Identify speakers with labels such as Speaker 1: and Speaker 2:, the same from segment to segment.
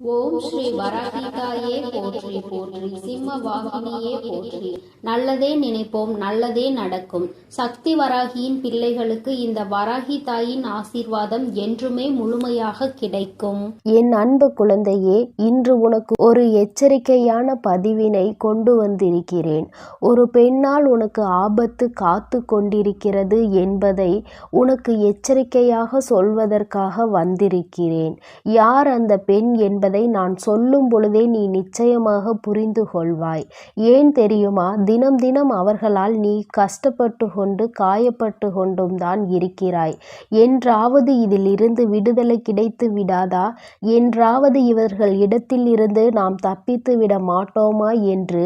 Speaker 1: ஓம் ஸ்ரீ வராகிதாயே போற்றி போற்றி. சிம்ம வாகினியே போற்றி. நல்லதே நினைப்போம் நல்லதே நடக்கும். சக்தி வராகியின் பிள்ளைகளுக்கு இந்த வராகி தாயின் ஆசீர்வாதம் என்றுமே முழுமையாக கிடைக்கும்.
Speaker 2: என் அன்பு குழந்தையே இன்று உனக்கு ஒரு எச்சரிக்கையான பதிவினை கொண்டு வந்திருக்கிறேன். ஒரு பெண்ணால் உனக்கு ஆபத்து காத்து கொண்டிருக்கிறது என்பதை உனக்கு எச்சரிக்கையாக சொல்வதற்காக வந்திருக்கிறேன். யார் அந்த பெண் என்பதை நான் சொல்லும் பொழுதே நீ நிச்சயமாக புரிந்து கொள்வாய் ஏன் தெரியுமா? தினம் தினம் அவர்களால் நீ கஷ்டப்பட்டு கொண்டு காயப்பட்டு கொண்டும் தான் இருக்கிறாய். என்றாவது இதிலிருந்து விடுதலை கிடைத்து விடாதா? என்றாவது இவர்கள் இடத்தில் இருந்து நாம் தப்பித்து விட மாட்டோமா என்று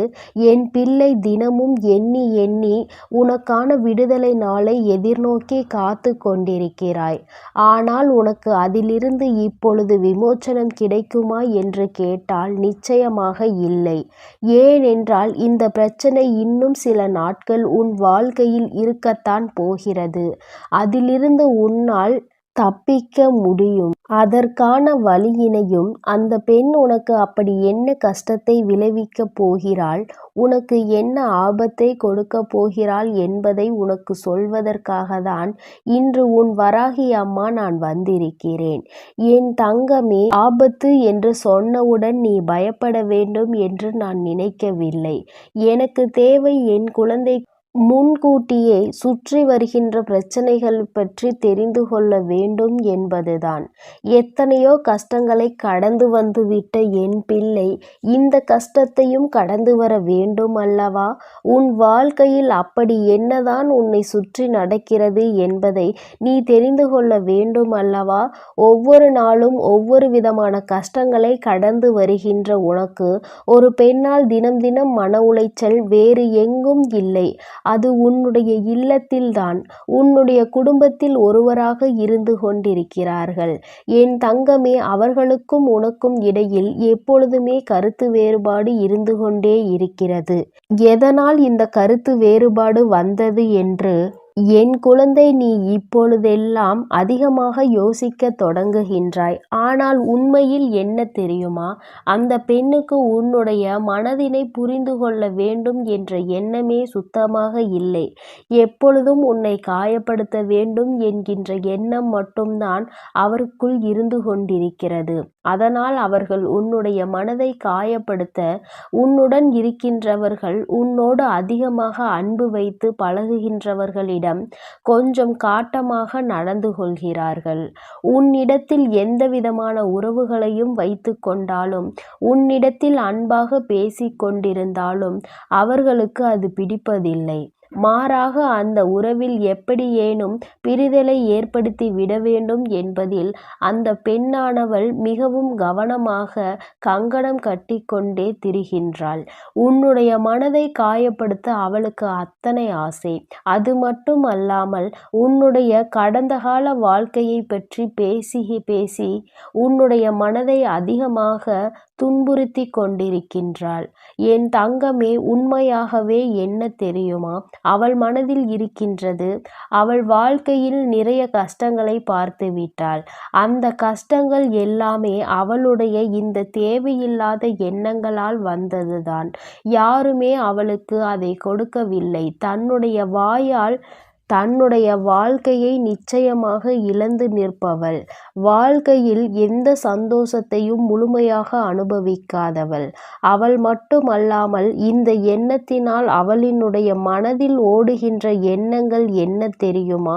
Speaker 2: என் பிள்ளை தினமும் எண்ணி எண்ணி உனக்கான விடுதலை நாளை எதிர்நோக்கி காத்து கொண்டிருக்கிறாய். ஆனால் உனக்கு அதிலிருந்து இப்பொழுது விமோச்சனம் கிடைக்குமா என்று கேட்டால் நிச்சயமாக இல்லை. ஏனென்றால் இந்த பிரச்சனை இன்னும் சில நாட்கள் உன் வாழ்க்கையில் இருக்கத்தான் போகிறது. அதிலிருந்து உன்னால் தப்பிக்க முடியும். அதற்கான வழியினையும் அந்த பெண் உனக்கு அப்படி என்ன கஷ்டத்தை விளைவிக்கப் போகிறாள்? உனக்கு என்ன ஆபத்தை கொடுக்க போகிறாள்? என்பதை உனக்கு சொல்வதற்காக தான் இன்று உன் வராகி அம்மா நான் வந்திருக்கிறேன். என் தங்கமே ஆபத்து என்று சொன்னவுடன் நீ பயப்பட வேண்டும் என்று நான் நினைக்கவில்லை. எனக்கு தேவை என் குழந்தை முன்கூட்டியே சுற்றி வருகின்ற பிரச்சனைகள் பற்றி தெரிந்து கொள்ள வேண்டும் என்பதுதான். எத்தனையோ கஷ்டங்களை கடந்து வந்துவிட்ட என் பிள்ளை இந்த கஷ்டத்தையும் கடந்து வர வேண்டும் அல்லவா? உன் வாழ்க்கையில் அப்படி என்னதான் உன்னை சுற்றி நடக்கிறது என்பதை நீ தெரிந்து கொள்ள வேண்டும் அல்லவா? ஒவ்வொரு நாளும் ஒவ்வொரு விதமான கஷ்டங்களை கடந்து வருகின்ற உனக்கு ஒரு பெண்ணால் தினம் தினம் மன உளைச்சல் வேறு எங்கும் இல்லை. அது உன்னுடைய இல்லத்தில்தான். உன்னுடைய குடும்பத்தில் ஒருவராக இருந்து கொண்டிருக்கிறார்கள். என் தங்கமே அவர்களுக்கும் உனக்கும் இடையில் எப்பொழுதுமே கருத்து வேறுபாடு இருந்து கொண்டே இருக்கிறது. எதனால் இந்த கருத்து வேறுபாடு வந்தது என்று என் குழந்தை நீ இப்பொழுதெல்லாம் அதிகமாக யோசிக்க தொடங்குகின்றாய். ஆனால் உண்மையில் என்ன தெரியுமா? அந்த பெண்ணுக்கு உன்னுடைய மனதினை புரிந்து கொள்ள வேண்டும் என்ற எண்ணமே சுத்தமாக இல்லை. எப்பொழுதும் உன்னை காயப்படுத்த வேண்டும் என்கின்ற எண்ணம் மட்டும்தான் அவருக்குள் இருந்து கொண்டிருக்கிறது. அதனால் அவர்கள் உன்னுடைய மனதை காயப்படுத்த உன்னுடன் இருக்கின்றவர்கள் உன்னோடு அதிகமாக அன்பு வைத்து பழகுகின்றவர்களிடம் கொஞ்சம் காட்டமாக நடந்து கொள்கிறார்கள். உன்னிடத்தில் எந்த விதமான உறவுகளையும் வைத்து கொண்டாலும் உன்னிடத்தில் அன்பாக பேசிக் கொண்டிருந்தாலும் அவர்களுக்கு அது பிடிப்பதில்லை. மாறாக அந்த உறவில் எப்படியேனும் பிரிதலை ஏற்படுத்தி விட வேண்டும் என்பதில் அந்த பெண்ணானவள் மிகவும் கவனமாக கங்கணம் கட்டிக்கொண்டே திரிகின்றாள். உன்னுடைய மனதை காயப்படுத்த அவளுக்கு அத்தனை ஆசை. அது மட்டும் அல்லாமல் உன்னுடைய கடந்த கால வாழ்க்கையை பற்றி பேசி பேசி உன்னுடைய மனதை அதிகமாக துன்புறுத்தி கொண்டிருக்கின்றாள். என் தங்கமே உண்மையாகவே என்ன தெரியுமா? அவள் மனதில் இருக்கின்றது. அவள் வாழ்க்கையில் நிறைய கஷ்டங்களை பார்த்து விட்டாள். அந்த கஷ்டங்கள் எல்லாமே அவளுடைய இந்த தேவையில்லாத எண்ணங்களால் வந்ததுதான். யாருமே அவளுக்கு அதை கொடுக்கவில்லை. தன்னுடைய வாயால் தன்னுடைய வாழ்க்கையை நிச்சயமாக இழந்து நிற்பவள். வாழ்க்கையில் எந்த சந்தோஷத்தையும் முழுமையாக அனுபவிக்காதவள். அவள் மட்டுமல்லாமல் இந்த எண்ணத்தினால் அவளினுடைய மனதில் ஓடுகின்ற எண்ணங்கள் என்ன தெரியுமா?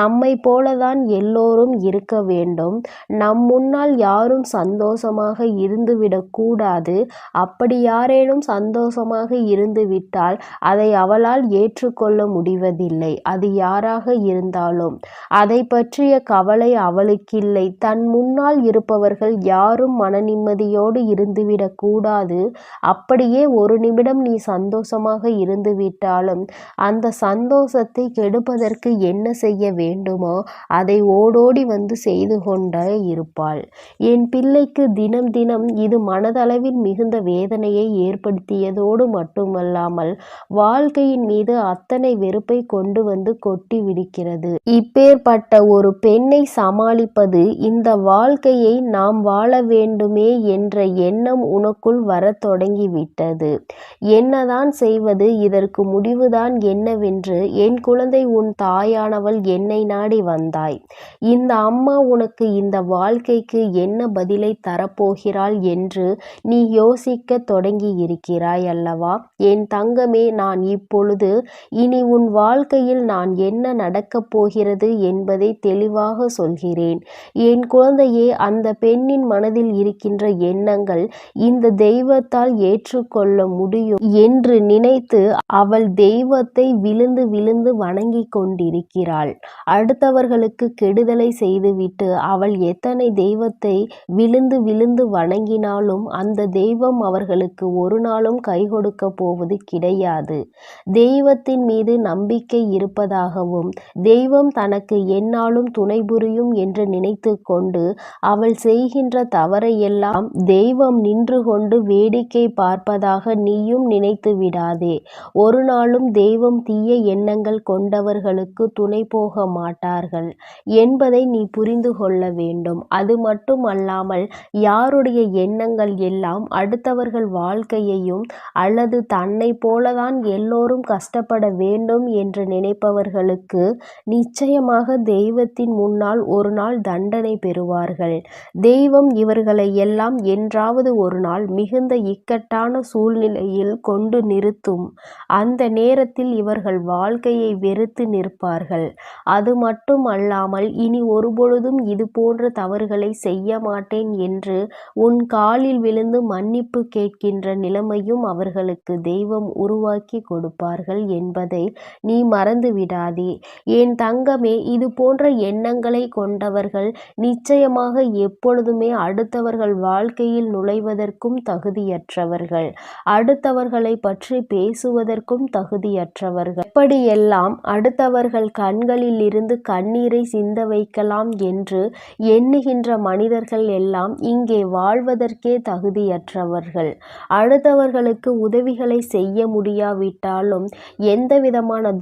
Speaker 2: நம்மை போலதான் எல்லோரும் இருக்க வேண்டும். நம் முன்னால் யாரும் சந்தோஷமாக இருந்துவிடக்கூடாது அப்படி யாரேனும் சந்தோஷமாக இருந்துவிட்டால் அதை அவளால் ஏற்றுக்கொள்ள முடிவதில்லை. அது யாராக இருந்தாலும் அதை பற்றிய கவலை அவளுக்கில்லை. தன் முன்னால் இருப்பவர்கள் யாரும் மன நிம்மதியோடு இருந்துவிடக் கூடாது. அப்படியே ஒரு நிமிடம் நீ சந்தோஷமாக இருந்துவிட்டாலும் அந்த சந்தோஷத்தை கெடுப்பதற்கு என்ன செய்ய வேண்டுமோ அதை ஓடோடி வந்து செய்து கொண்டே இருப்பாள். என் பிள்ளைக்கு தினம் தினம் இது மனதளவில் மிகுந்த வேதனையை ஏற்படுத்தியதோடு மட்டுமல்லாமல் வாழ்க்கையின் மீது அத்தனை வெறுப்பை கொண்டு வந்து கொட்டி விடுகிறது இப்பேற்பட்ட ஒரு பெண்ணை சமாளிப்பது இந்த வாழ்க்கையை நாம் வாழ வேண்டுமே என்ற எண்ணம் உனக்குள் வரத் தொடங்கிவிட்டது. என்னதான் செய்வது இதற்கு முடிவுதான் என்னவென்று என் குழந்தை உன் தாயானவள் என்னை நாடி வந்தாய். இந்த அம்மா உனக்கு இந்த வாழ்க்கைக்கு என்ன பதிலை தரப்போகிறாள் என்று நீ யோசிக்க தொடங்கி இருக்கிறாய் அல்லவா? என் தங்கமே நான் இப்பொழுது இனி உன் வாழ்க்கையில் நான் என்ன நடக்கப் போகிறது என்பதை தெளிவாக சொல்கிறேன். என் குழந்தையே அந்த பெண்ணின் மனதில் இருக்கின்ற எண்ணங்கள் இந்த தெய்வத்தால் ஏற்றுக்கொள்ள முடியும் என்று நினைத்து அவள் தெய்வத்தை விழுந்து விழுந்து வணங்கி கொண்டிருக்கிறாள். அடுத்தவர்களுக்கு கெடுதலை செய்துவிட்டு அவள் எத்தனை தெய்வத்தை விழுந்து விழுந்து வணங்கினாலும் அந்த தெய்வம் அவர்களுக்கு ஒரு நாளும் கை கொடுக்க போவது கிடையாது. தெய்வத்தின் மீது நம்பிக்கை இருப்பதாகவும் தெய்வம் தனக்கு என்னாலும் துணை புரியும் என்று நினைத்து கொண்டு அவள் செய்கின்ற தவறையெல்லாம் தெய்வம் நின்று கொண்டு வேடிக்கை பார்ப்பதாக நீயும் நினைத்து விடாதே. ஒரு நாளும் தெய்வம் தீய எண்ணங்கள் கொண்டவர்களுக்கு துணை போக மாட்டார்கள் என்பதை நீ புரிந்து கொள்ள வேண்டும். அது மட்டும் அல்லாமல் யாருடைய எண்ணங்கள் எல்லாம் அடுத்தவர்கள் வாழ்க்கையையும் அல்லது தன்னை போலதான் எல்லோரும் கஷ்டப்பட வேண்டும் என்று செய்பவர்களுக்கு நிச்சயமாக தெய்வத்தின் முன்னால் ஒரு நாள் தண்டனை பெறுவார்கள். தெய்வம் இவர்களை எல்லாம் என்றாவது ஒரு நாள் மிகுந்த இக்கட்டான சூழ்நிலையில் கொண்டு நிறுத்தும். அந்த நேரத்தில் இவர்கள் வாழ்க்கையை வெறுத்து நிற்பார்கள். அது மட்டும் அல்லாமல் இனி ஒருபொழுதும் இது போன்ற தவறுகளை செய்ய மாட்டேன் என்று உன் காலில் விழுந்து மன்னிப்பு கேட்கின்ற நிலைமையும் அவர்களுக்கு தெய்வம் உருவாக்கி கொடுப்பார்கள் என்பதை நீ மறந்துவிட விடாதே என் தங்கமே இது போன்ற எண்ணங்களை கொண்டவர்கள் நிச்சயமாக எப்பொழுதுமே அடுத்தவர்கள் வாழ்க்கையில் நுழைவதற்கும் தகுதியற்றவர்கள். அடுத்தவர்களை பற்றி பேசுவதற்கும் தகுதியற்றவர்கள். எப்படியெல்லாம் அடுத்தவர்கள் கண்களில் இருந்து கண்ணீரை சிந்த வைக்கலாம் என்று எண்ணுகின்ற மனிதர்கள் எல்லாம் இங்கே வாழ்வதற்கே தகுதியற்றவர்கள். அடுத்தவர்களுக்கு உதவிகளை செய்ய முடியாவிட்டாலும் எந்த விதமான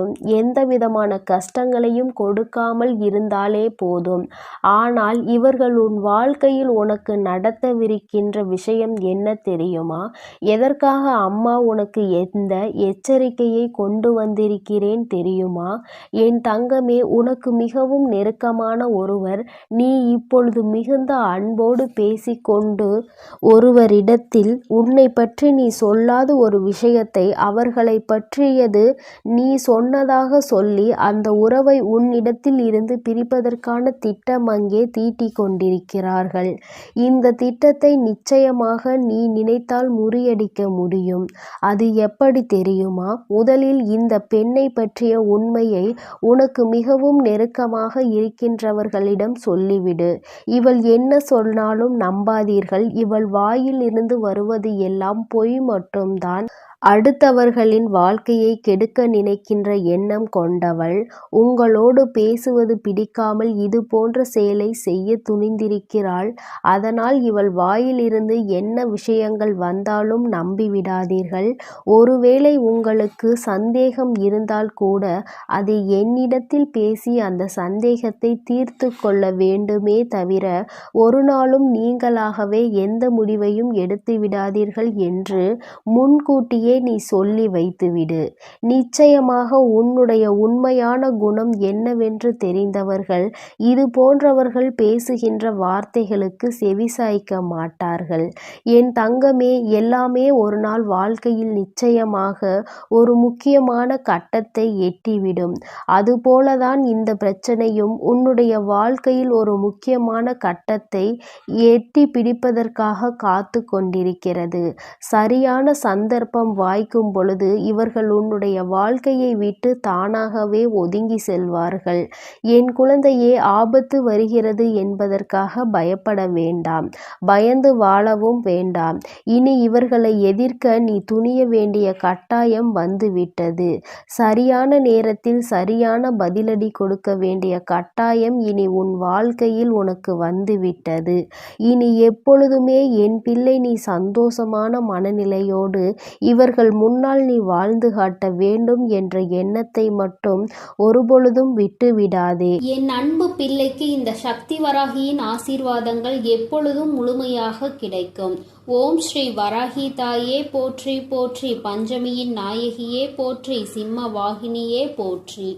Speaker 2: துரோகங்களையும் எந்த விதமான கஷ்டங்களையும் கொடுக்காமல் இருந்தாலே போதும். ஆனால் இவர்கள் உன் வாழ்க்கையில் உனக்கு நடத்தவிருக்கின்ற விஷயம் என்ன தெரியுமா? எதற்காக அம்மா உனக்கு எந்த எச்சரிக்கையை கொண்டு வந்திருக்கிறேன் தெரியுமா? என் தங்கமே உனக்கு மிகவும் நெருக்கமான ஒருவர். நீ இப்பொழுது மிகுந்த அன்போடு பேசிக்கொண்டு ஒருவரிடத்தில் உன்னை பற்றி நீ சொல்லாத ஒரு விஷயத்தை அவர்களை பற்றியது நீ சொல் சொன்னதாக சொல்லி அந்த உறவை உன்னிடத்தில் இருந்து பிரிப்பதற்கான திட்டம் அங்கே தீட்டிக் கொண்டிருக்கிறார்கள். இந்த திட்டத்தை நிச்சயமாக நீ நினைத்தால் முறியடிக்க முடியும். அது எப்படி தெரியுமா? முதலில் இந்த பெண்ணை பற்றிய உண்மையை உனக்கு மிகவும் நெருக்கமாக இருக்கின்றவர்களிடம் சொல்லிவிடு. இவள் என்ன சொன்னாலும் நம்பாதீர்கள். இவள் வாயில் இருந்து வருவது எல்லாம் பொய் மட்டும்தான். அடுத்தவர்களின் வாழ்க்கையை கெடுக்க நினைக்கின்ற எண்ணம் கொண்டவள் உங்களோடு பேசுவது பிடிக்காமல் இது போன்ற செயலை செய்ய துணிந்திருக்கிறாள். அதனால் இவள் வாயிலிருந்து என்ன விஷயங்கள் வந்தாலும் நம்பிவிடாதீர்கள். ஒருவேளை உங்களுக்கு சந்தேகம் இருந்தால் கூட அதை என்னிடத்தில் பேசி அந்த சந்தேகத்தை தீர்த்து கொள்ள வேண்டுமே தவிர ஒரு நாளும் நீங்களாகவே எந்த முடிவையும் எடுத்து விடாதீர்கள் என்று முன்கூட்டியே நீ சொல்லி வைத்துவிடு. நிச்சயமாக உன்னுடைய உண்மையான குணம் என்னவென்று தெரிந்தவர்கள் இது போன்றவர்கள் பேசுகின்ற வார்த்தைகளுக்கு செவிசாய்க்க மாட்டார்கள். என் தங்கமே எல்லாமே ஒரு நாள் வாழ்க்கையில் நிச்சயமாக ஒரு முக்கியமான கட்டத்தை எட்டிவிடும். அதுபோலதான் இந்த பிரச்சனையும் உன்னுடைய வாழ்க்கையில் ஒரு முக்கியமான கட்டத்தை எட்டி பிடிப்பதற்காக காத்து கொண்டிருக்கிறது. சரியான சந்தர்ப்பம் வாய்க்கும் பொழுது இவர்கள் உன்னுடைய வாழ்க்கையை விட்டு தானாகவே ஒதுங்கி செல்வார்கள். என் குழந்தையே ஆபத்து வருகிறது என்பதற்காக பயப்பட வேண்டாம். பயந்து வாழவும் வேண்டாம். இனி இவர்களை எதிர்க்க நீ துணிய வேண்டிய கட்டாயம் வந்துவிட்டது. சரியான நேரத்தில் சரியான பதிலடி கொடுக்க வேண்டிய கட்டாயம் இனி உன் வாழ்க்கையில் உனக்கு வந்துவிட்டது. இனி எப்பொழுதுமே என் பிள்ளை நீ சந்தோஷமான மனநிலையோடு இவர் அவர்கள் முன்னால் நீ வாழ்ந்து காட்ட வேண்டும் என்ற எண்ணத்தை மட்டும் ஒருபொழுதும் விட்டுவிடாதே.
Speaker 1: என் அன்பு பிள்ளைக்கு இந்த சக்தி வராகியின் ஆசீர்வாதங்கள் எப்பொழுதும் முழுமையாக கிடைக்கும். ஓம் ஸ்ரீ வராகி தாயே போற்றி போற்றி பஞ்சமியின் நாயகியே போற்றி சிம்ம வாகினியே போற்றி.